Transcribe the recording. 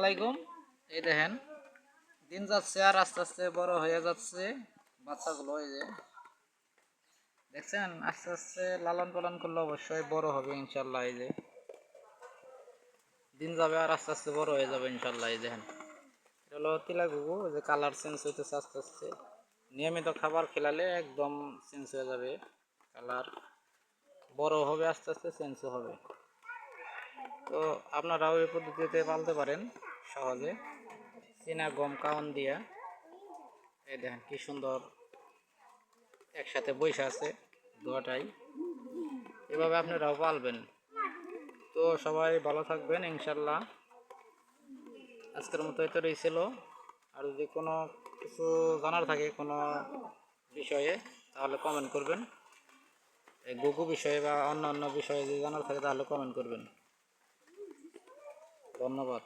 আসসালামাইকুম এই দেখেন, দিন যাচ্ছে আর আস্তে আস্তে বড় হয়ে যাচ্ছে বাচ্চাগুলো, এই যে। দেখছেন, আস্তে আস্তে লালন পালন করলে অবশ্যই বড় হবে ইনশাল্লাহ, এই যে। দিন যাবে আর আস্তে আস্তে বড় হয়ে যাবে ইনশাল্লাহ, এই দেখেন। এটা হলো তিলা ঘুঘু যে কালার চেঞ্জ হইতেছে আস্তে আস্তে। নিয়মিত খাবার খেলালে একদম চেঞ্জ হয়ে যাবে, কালার। বড় হবে, আস্তে আস্তে চেঞ্জ হবে। তো আপনারাও এই পদ্ধতিতে পালতে পারেন সহজে। চীনা গম কাউন দিয়া। এই দেখেন কি সুন্দর একসাথে বৈশা আছে দুটাই এভাবে আপনারাও পালবেন। তো সবাই ভালো থাকবেন, ইনশাল্লাহ। আজকের মতো এতটাই ছিল। আর যদি কোনো কিছু জানার থাকে কোনো বিষয়ে, তাহলে কমেন্ট করবেন। এই গুগু বিষয়ে বা অন্য অন্য বিষয়ে যদি জানার থাকে, তাহলে কমেন্ট করবেন। ধন্যবাদ।